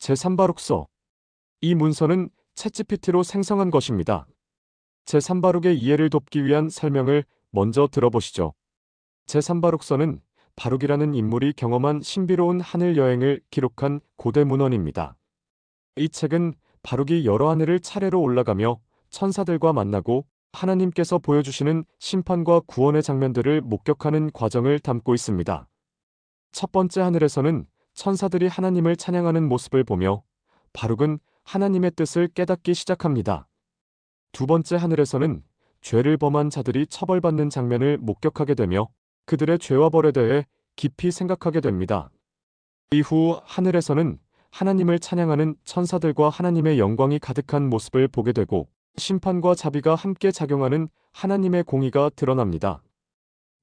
제3바룩서. 이 문서는 챗GPT로 생성한 것입니다. 제3바룩의 이해를 돕기 위한 설명을 먼저 들어보시죠. 제3바룩서는 바룩이라는 인물이 경험한 신비로운 하늘 여행을 기록한 고대 문헌입니다. 이 책은 바룩이 여러 하늘을 차례로 올라가며 천사들과 만나고 하나님께서 보여주시는 심판과 구원의 장면들을 목격하는 과정을 담고 있습니다. 첫 번째 하늘에서는 천사들이 하나님을 찬양하는 모습을 보며 바룩은 하나님의 뜻을 깨닫기 시작합니다. 두 번째 하늘에서는 죄를 범한 자들이 처벌받는 장면을 목격하게 되며 그들의 죄와 벌에 대해 깊이 생각하게 됩니다. 이후 하늘에서는 하나님을 찬양하는 천사들과 하나님의 영광이 가득한 모습을 보게 되고 심판과 자비가 함께 작용하는 하나님의 공의가 드러납니다.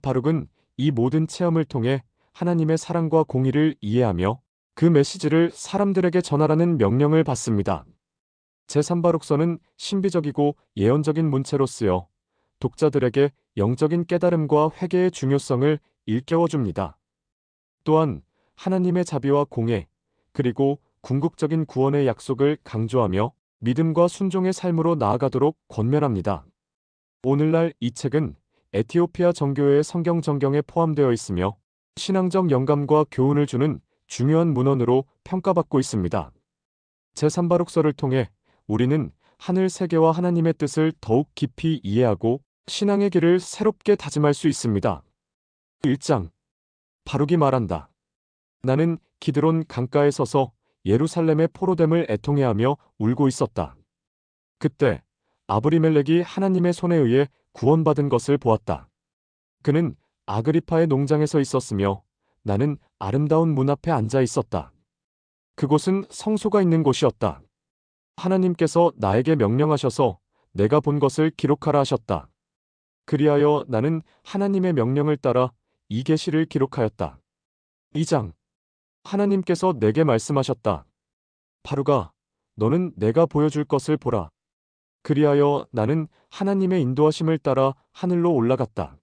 바룩은 이 모든 체험을 통해 하나님의 사랑과 공의를 이해하며 그 메시지를 사람들에게 전하라는 명령을 받습니다. 제3바룩서는 신비적이고 예언적인 문체로 쓰여 독자들에게 영적인 깨달음과 회개의 중요성을 일깨워줍니다. 또한 하나님의 자비와 공예, 그리고 궁극적인 구원의 약속을 강조하며 믿음과 순종의 삶으로 나아가도록 권면합니다. 오늘날 이 책은 에티오피아 정교회의 성경 정경에 포함되어 있으며 신앙적 영감과 교훈을 주는 중요한 문헌으로 평가받고 있습니다. 제3바룩서를 통해 우리는 하늘 세계와 하나님의 뜻을 더욱 깊이 이해하고 신앙의 길을 새롭게 다짐할 수 있습니다. 1장 바룩이 말한다. 나는 기드론 강가에 서서 예루살렘의 포로됨을 애통해하며 울고 있었다. 그때 아브리멜렉이 하나님의 손에 의해 구원받은 것을 보았다. 그는 아그리파의 농장에서 있었으며 나는 아름다운 문 앞에 앉아 있었다. 그곳은 성소가 있는 곳이었다. 하나님께서 나에게 명령하셔서 내가 본 것을 기록하라 하셨다. 그리하여 나는 하나님의 명령을 따라 이 계시를 기록하였다. 2장 하나님께서 내게 말씀하셨다. 바루가 너는 내가 보여줄 것을 보라. 그리하여 나는 하나님의 인도하심을 따라 하늘로 올라갔다.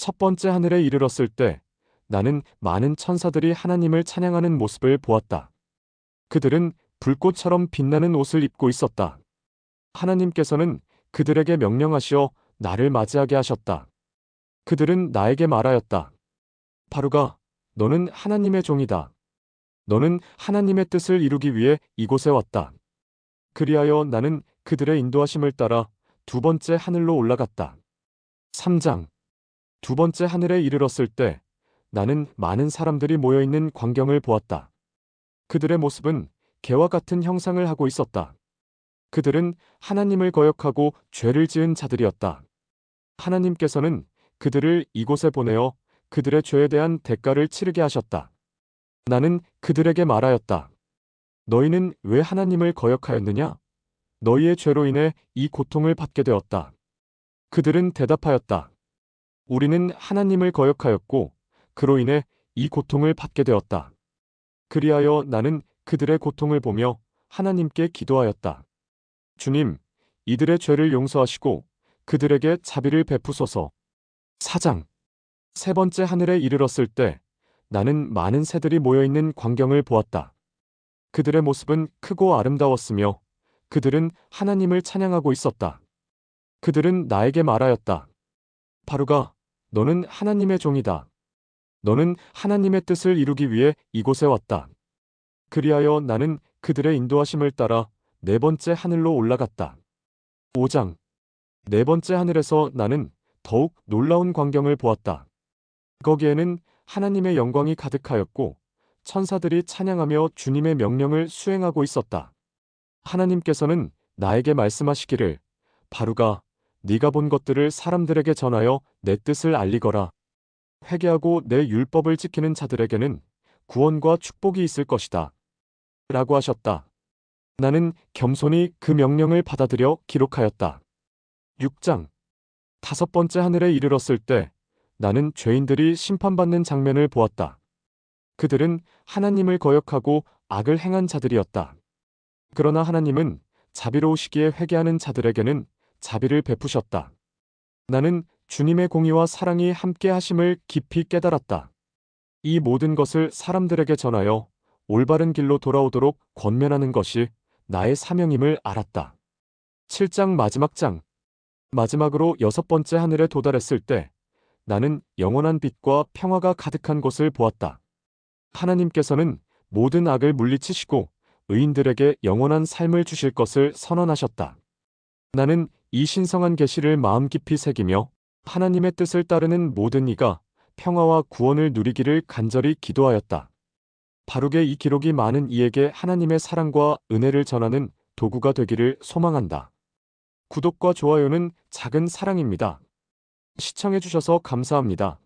첫 번째 하늘에 이르렀을 때 나는 많은 천사들이 하나님을 찬양하는 모습을 보았다. 그들은 불꽃처럼 빛나는 옷을 입고 있었다. 하나님께서는 그들에게 명령하시어 나를 맞이하게 하셨다. 그들은 나에게 말하였다. 바루가 너는 하나님의 종이다. 너는 하나님의 뜻을 이루기 위해 이곳에 왔다. 그리하여 나는 그들의 인도하심을 따라 두 번째 하늘로 올라갔다. 3장 두 번째 하늘에 이르렀을 때 나는 많은 사람들이 모여 있는 광경을 보았다. 그들의 모습은 개와 같은 형상을 하고 있었다. 그들은 하나님을 거역하고 죄를 지은 자들이었다. 하나님께서는 그들을 이곳에 보내어 그들의 죄에 대한 대가를 치르게 하셨다. 나는 그들에게 말하였다. 너희는 왜 하나님을 거역하였느냐? 너희의 죄로 인해 이 고통을 받게 되었다. 그들은 대답하였다. 우리는 하나님을 거역하였고 그로 인해 이 고통을 받게 되었다. 그리하여 나는 그들의 고통을 보며 하나님께 기도하였다. 주님, 이들의 죄를 용서하시고 그들에게 자비를 베푸소서. 사장. 세 번째 하늘에 이르렀을 때 나는 많은 새들이 모여 있는 광경을 보았다. 그들의 모습은 크고 아름다웠으며 그들은 하나님을 찬양하고 있었다. 그들은 나에게 말하였다. 바루가 너는 하나님의 종이다. 너는 하나님의 뜻을 이루기 위해 이곳에 왔다. 그리하여 나는 그들의 인도하심을 따라 네 번째 하늘로 올라갔다. 5장 네 번째 하늘에서 나는 더욱 놀라운 광경을 보았다. 거기에는 하나님의 영광이 가득하였고 천사들이 찬양하며 주님의 명령을 수행하고 있었다. 하나님께서는 나에게 말씀하시기를 바루가 네가 본 것들을 사람들에게 전하여 내 뜻을 알리거라. 회개하고 내 율법을 지키는 자들에게는 구원과 축복이 있을 것이다. 라고 하셨다. 나는 겸손히 그 명령을 받아들여 기록하였다. 6장 다섯 번째 하늘에 이르렀을 때 나는 죄인들이 심판받는 장면을 보았다. 그들은 하나님을 거역하고 악을 행한 자들이었다. 그러나 하나님은 자비로우시기에 회개하는 자들에게는 자비를 베푸셨다. 나는 주님의 공의와 사랑이 함께 하심을 깊이 깨달았다. 이 모든 것을 사람들에게 전하여 올바른 길로 돌아오도록 권면하는 것이 나의 사명임을 알았다. 7장 마지막 장. 마지막으로 여섯 번째 하늘에 도달했을 때 나는 영원한 빛과 평화가 가득한 곳을 보았다. 하나님께서는 모든 악을 물리치시고 의인들에게 영원한 삶을 주실 것을 선언하셨다. 나는 이 신성한 계시를 마음 깊이 새기며 하나님의 뜻을 따르는 모든 이가 평화와 구원을 누리기를 간절히 기도하였다. 바르게 이 기록이 많은 이에게 하나님의 사랑과 은혜를 전하는 도구가 되기를 소망한다. 구독과 좋아요는 작은 사랑입니다. 시청해주셔서 감사합니다.